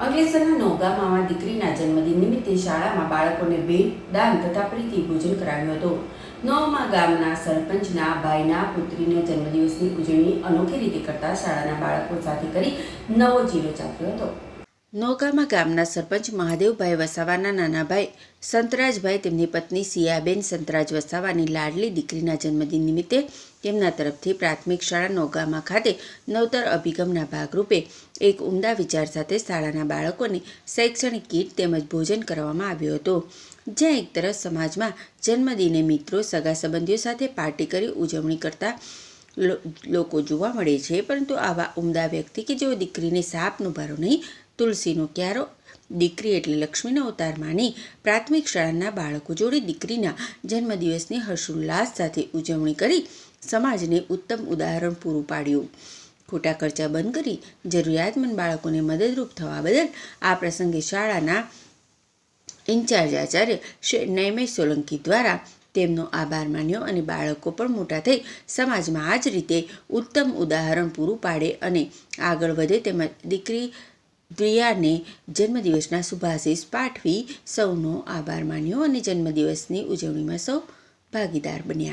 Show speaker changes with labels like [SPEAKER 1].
[SPEAKER 1] અંકલેશ્વરના નોગામામાં દીકરીના જન્મદિન નિમિત્તે શાળામાં બાળકોને ભેટ, દાન તથા પ્રીતિ ભોજન કરાવ્યું હતું. નવમા ગામના સરપંચના ભાઈના પુત્રીના જન્મદિવસની ઉજવણી અનોખી રીતે કરતા શાળાના બાળકો સાથે કરી નવો જીરો ચાપ્યો હતો. નોગામા ગામના સરપંચ મહાદેવભાઈ વસાવાના નાના ભાઈ સંતરાજભાઈ, તેમની પત્ની સિયાબેન સંતરાજ વસાવાની લાડલી દીકરીના જન્મદિન નિમિત્તે તેમના તરફથી પ્રાથમિક શાળા નોગામા ખાતે નવતર અભિગમના ભાગરૂપે એક ઉમદા વિચાર સાથે શાળાના બાળકોને શૈક્ષણિક કીટ તેમજ ભોજન કરવામાં આવ્યું હતું. જ્યાં એક તરફ સમાજમાં જન્મદિને મિત્રો, સગા સંબંધીઓ સાથે પાર્ટી કરી ઉજવણી કરતા લોકો જોવા મળે છે. પરંતુ આવા ઉમદા વ્યક્તિ કે જેઓ દીકરીને સાપનો ભારો નહીં તુલસીનો ક્યારો, દીકરી એટલે લક્ષ્મીનો અવતાર માની પ્રાથમિક શાળાના બાળકો જોડે દીકરીના જન્મદિવસની હર્ષોલ્લાસ સાથે ઉજવણી કરી સમાજને ઉત્તમ ઉદાહરણ પૂરું પાડ્યું. ખોટા ખર્ચા બંધ કરી જરૂરિયાતમંદ બાળકોને મદદરૂપ થવા બદલ આ પ્રસંગે શાળાના ઇન્ચાર્જ આચાર્ય નૈમેશ સોલંકી દ્વારા તેમનો આભાર માન્યો અને બાળકો પણ મોટા થઈ સમાજમાં આ જ રીતે ઉત્તમ ઉદાહરણ પૂરું પાડે અને આગળ વધે તેમજ દીકરી દ્રિયાને જન્મદિવસના શુભાશીષ પાઠવી સૌનો આભાર માન્યો અને જન્મદિવસની ઉજવણીમાં સૌ ભાગીદાર બન્યા.